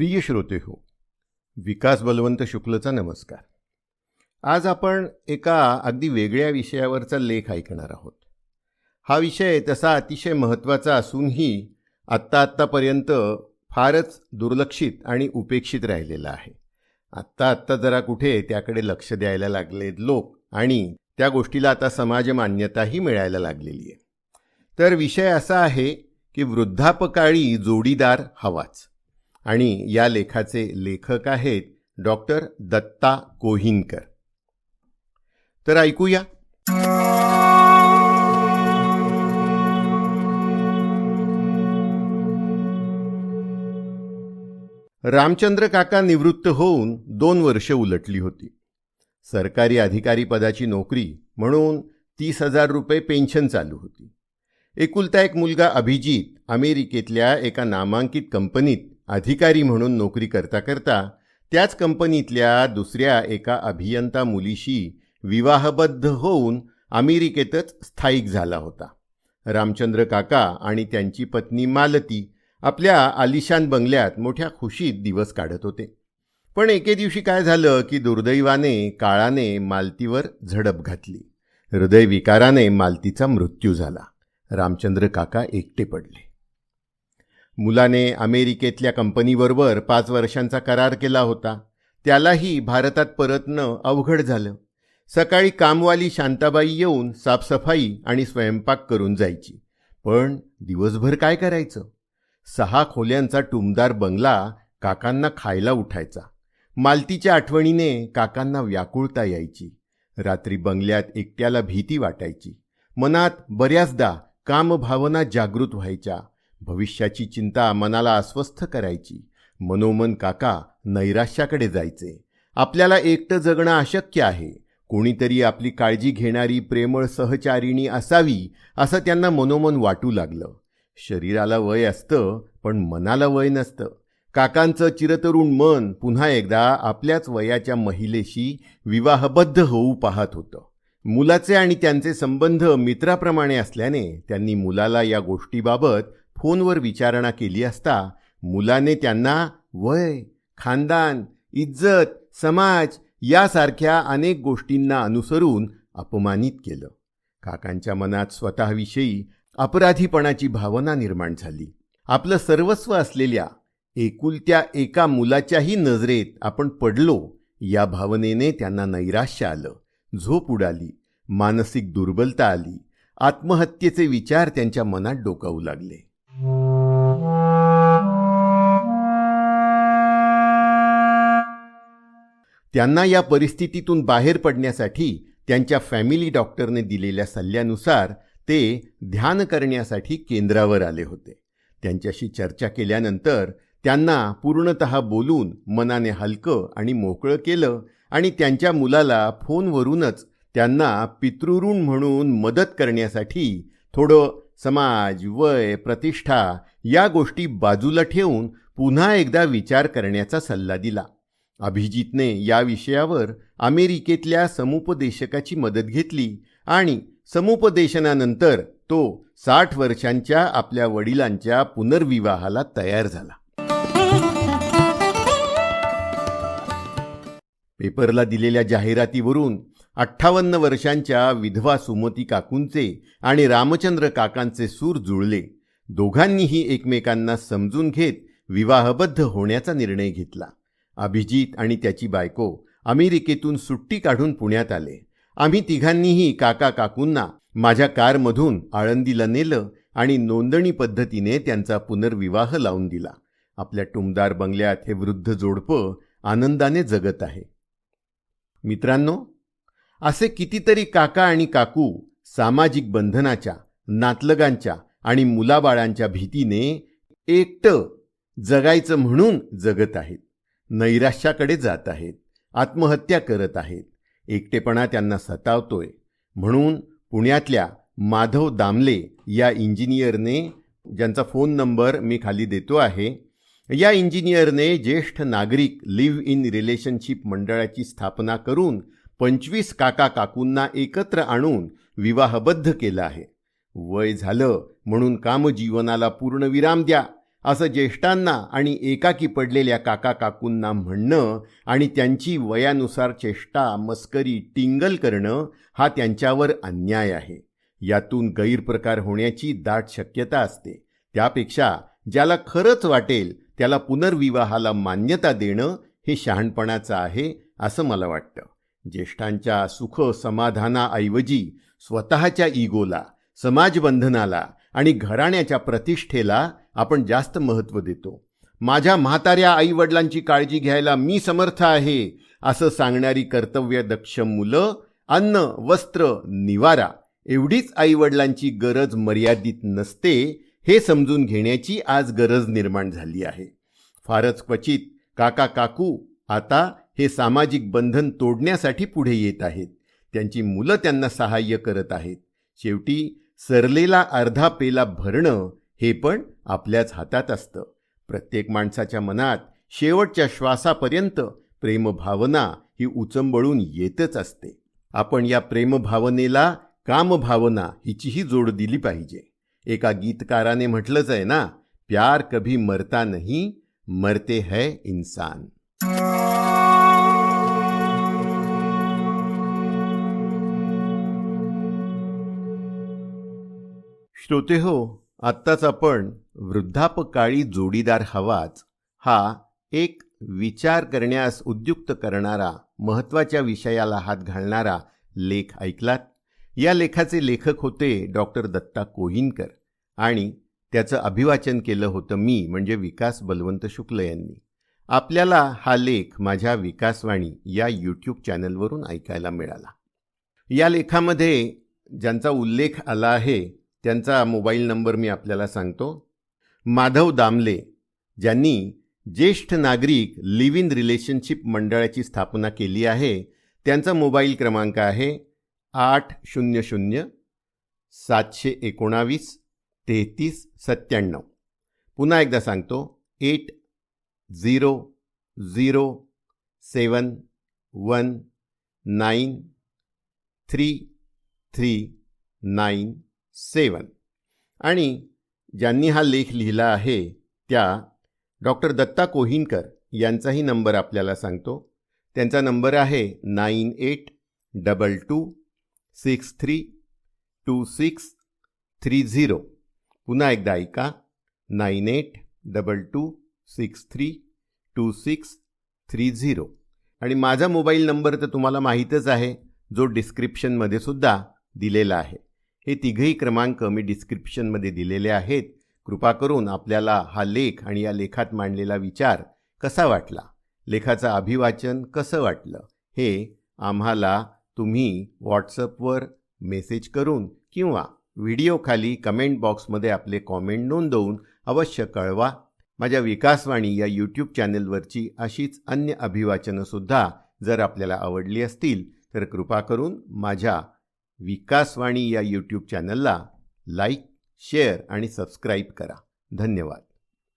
प्रिय श्रोते हो विकास बलवंत शुक्लचा नमस्कार. आज आपण एका अगदी वेगळ्या विषयावरचा लेख ऐकणार आहोत. हा विषय तसा अतिशय महत्त्वाचा असूनही आत्ता आत्तापर्यंत फारच दुर्लक्षित आणि उपेक्षित राहिलेला आहे. आत्ता आत्ता जरा कुठे त्याकडे लक्ष द्यायला लागलेत लोक आणि त्या गोष्टीला आता समाज मान्यताही मिळायला लागलेली आहे. तर विषय असा आहे की वृद्धापकाळी जोडीदार हवाच. आणि या लेखाचे लेखक आहेत डॉक्टर दत्ता कोहिनकर. तर ऐकूया. रामचंद्र काका निवृत्त होऊन दोन वर्ष उलटली होती. सरकारी अधिकारी पदाची नोकरी म्हणून तीस हजार रुपये पेन्शन चालू होती. एकुलता एक मुलगा अभिजित अमेरिकेतल्या एका नामांकित कंपनीत अधिकारी म्हणून नोकरी करता करता त्याच कंपनीतल्या दुसऱ्या एका अभियंता मुलीशी विवाहबद्ध होऊन अमेरिकेतच स्थायिक झाला होता. रामचंद्र काका आणि त्यांची पत्नी मालती आपल्या आलिशान बंगल्यात मोठ्या खुशीत दिवस काढत होते. पण एके दिवशी काय झालं की दुर्दैवाने काळाने मालतीवर झडप घातली. हृदयविकाराने मालतीचा मृत्यू झाला. रामचंद्र काका एकटे पडले. मुलाने अमेरिकेतल्या कंपनीबरोबर पाच वर्षांचा करार केला होता. त्यालाही भारतात परतणं अवघड झालं. सकाळी कामवाली शांताबाई येऊन साफसफाई आणि स्वयंपाक करून जायची. पण दिवसभर काय करायचं? सहा खोल्यांचा टुमदार बंगला काकांना खायला उठायचा. मालतीच्या आठवणीने काकांना व्याकुळता यायची. रात्री बंगल्यात एकट्याला भीती वाटायची. मनात बऱ्याचदा कामभावना जागृत व्हायच्या. भविष्याची चिंता मनाला अस्वस्थ करायची. मनोमन काका नैराश्याकडे जायचे. आपल्याला एकटं जगणं अशक्य आहे. कोणीतरी आपली काळजी घेणारी प्रेमळ सहचारिणी असावी असं त्यांना मनोमन वाटू लागलं. शरीराला वय असतं पण मनाला वय नसतं. काकांचं चिरतरुण मन पुन्हा एकदा आपल्याच वयाच्या महिलेशी विवाहबद्ध होऊ पाहत होतं. मुलाचे आणि त्यांचे संबंध मित्राप्रमाणे असल्याने त्यांनी मुलाला या गोष्टीबाबत फोनवर विचारणा केली असता मुलाने त्यांना वय खानदान इज्जत समाज यासारख्या अनेक गोष्टींना अनुसरून अपमानित केलं. काकांच्या मनात स्वतःविषयी अपराधीपणाची भावना निर्माण झाली. आपलं सर्वस्व असलेल्या एकुलत्या एका मुलाच्याही नजरेत आपण पडलो या भावनेने त्यांना नैराश्य आलं. झोप उडाली मानसिक दुर्बलता आली आत्महत्येचे विचार त्यांच्या मनात डोकावू लागले. त्यांना या परिस्थितीतून बाहेर पडण्यासाठी त्यांच्या फॅमिली डॉक्टरने दिलेल्या सल्ल्यानुसार ते ध्यान करण्यासाठी केंद्रावर आले होते. त्यांच्याशी चर्चा केल्यानंतर त्यांना पूर्णत बोलून मनाने हलकं आणि मोकळं केलं आणि त्यांच्या मुलाला फोनवरूनच त्यांना पितृऋण म्हणून मदत करण्यासाठी थोडं समाज वय प्रतिष्ठा या गोष्टी बाजूला ठेवून पुन्हा एकदा विचार करण्याचा सल्ला दिला. अभिजितने या विषयावर अमेरिकेतल्या समुपदेशकाची मदत घेतली आणि समुपदेशनानंतर तो साठ वर्षांच्या आपल्या वडिलांच्या पुनर्विवाहाला तयार झाला. पेपरला दिलेल्या जाहिरातीवरून अठ्ठावन्न वर्षांच्या विधवा सुमती काकूंचे आणि रामचंद्र काकांचे सूर जुळले. दोघांनीही एकमेकांना समजून घेत विवाहबद्ध होण्याचा निर्णय घेतला. अभिजित आणि त्याची बायको अमेरिकेतून सुट्टी काढून पुण्यात आले. आम्ही तिघांनीही काका काकूंना माझ्या कारमधून आळंदीला नेलं आणि नोंदणी पद्धतीने त्यांचा पुनर्विवाह लावून दिला. आपल्या टुमदार बंगल्यात हे वृद्ध जोडपं आनंदाने जगत आहे. मित्रांनो असे कितीतरी काका आणि काकू सामाजिक बंधनाच्या नातलगांच्या आणि मुलाबाळांच्या भीतीने एकटं जगायचं म्हणून जगत आहेत. नैराश्याकडे जात आहेत आत्महत्या करत आहेत. एकटेपणा त्यांना सतावतोय. म्हणून पुण्यातल्या माधव दामले या इंजिनियरने ज्यांचा फोन नंबर मी खाली देतो आहे या इंजिनियरने ज्येष्ठ नागरिक लिव्ह इन रिलेशनशिप मंडळाची स्थापना करून पंचवीस काका काकूंना एकत्र आणून विवाहबद्ध केलं आहे. वय झालं म्हणून कामजीवनाला पूर्ण विराम द्या. असं ज्येष्ठांना आणि एकाकी पडलेल्या काका काकूंना म्हणणं आणि त्यांची वयानुसार चेष्टा मस्करी टिंगल करणं हा त्यांच्यावर अन्याय आहे. यातून गैरप्रकार होण्याची दाट शक्यता असते. त्यापेक्षा ज्याला खरंच वाटेल त्याला पुनर्विवाहाला मान्यता देणं हे शहाणपणाचं आहे असं मला वाटतं. ज्येष्ठांच्या सुख समाधानाऐवजी स्वतःच्या इगोला समाजबंधनाला आणि घराण्याच्या प्रतिष्ठेला आपण जास्त महत्त्व देतो. माझ्या म्हाताऱ्या आईवडिलांची काळजी घ्यायला मी समर्थ आहे असं सांगणारी कर्तव्यदक्ष मुलं अन्न वस्त्र निवारा एवढीच आईवडिलांची गरज मर्यादित नसते हे समजून घेण्याची आज गरज निर्माण झाली आहे. फारच क्वचित काका काकू आता हे सामाजिक बंधन तोडण्यासाठी पुढे येत आहेत. त्यांची मुलं त्यांना सहाय्य करत आहेत. शेवटी सरलेला अर्धा पेला भरणं हे पण आपल्याच हातात असतं. प्रत्येक माणसाच्या मनात शेवटच्या श्वासापर्यंत प्रेमभावना ही उचंबळून येतच असते. आपण या प्रेमभावनेला कामभावना हिचीही जोड दिली पाहिजे. एका गीतकाराने म्हटलंच आहे ना प्यार कभी मरता नाही मरते है इंसान. श्रोते हो आत्ताच आपण वृद्धापकाळी जोडीदार हवाच हा एक विचार करण्यास उद्युक्त करणारा महत्त्वाच्या विषयाला हात घालणारा लेख ऐकलात? या लेखाचे लेखक होते डॉक्टर दत्ता कोहिनकर आणि त्याचं अभिवाचन केलं होतं मी म्हणजे विकास बलवंत शुक्ल यांनी. आपल्याला हा लेख माझ्या विकासवाणी या यूट्यूब चॅनलवरून ऐकायला मिळाला. या लेखामध्ये ज्यांचा उल्लेख आला आहे त्यांचा मोबाईल नंबर मी आपल्याला सांगतो. माधव दामले ज्यांनी ज्येष्ठ नागरिक लिव्ह इन रिलेशनशिप मंडळाची स्थापना केली आहे. त्यांचा मोबाईल क्रमांक आहे आठ शून्य शून्य सातशे एकोणावीस तेहतीस सत्त्याण्णव. पुन्हा एकदा सांगतो. Eight zero zero seven one nine three three nine seven. आणि ज्यांनी हा लेख लिहिला आहे त्या डॉक्टर दत्ता कोहिनकर यांचाही नंबर आपल्याला सांगतो. त्यांचा नंबर आहे nine eight double two six three two six three zero. पुन्हा एकदा ऐका. Nine eight double two six three two six three zero. आणि माझा मोबाईल नंबर तर तुम्हाला माहीतच आहे जो डिस्क्रिप्शनमध्ये सुद्धा दिलेला आहे. हे तिघही क्रमांक मी डिस्क्रिप्शनमध्ये दिलेले आहेत. कृपा करून आपल्याला हा लेख आणि या लेखात मांडलेला विचार कसा वाटला? लेखाचं अभिवाचन कसं वाटलं? हे आम्हाला तुम्ही व्हॉट्सअपवर मेसेज करून किंवा व्हिडिओखाली कमेंट बॉक्समध्ये आपले कॉमेंट नोंदवून अवश्य कळवा. माझ्या विकासवाणी या यूट्यूब चॅनलवरची अशीच अन्य अभिवाचनंसुद्धा जर आपल्याला आवडली असतील तर कृपा करून माझ्या विकासवाणी या यूट्यूब चॅनलला लाईक शेअर आणि सबस्क्राईब करा. धन्यवाद.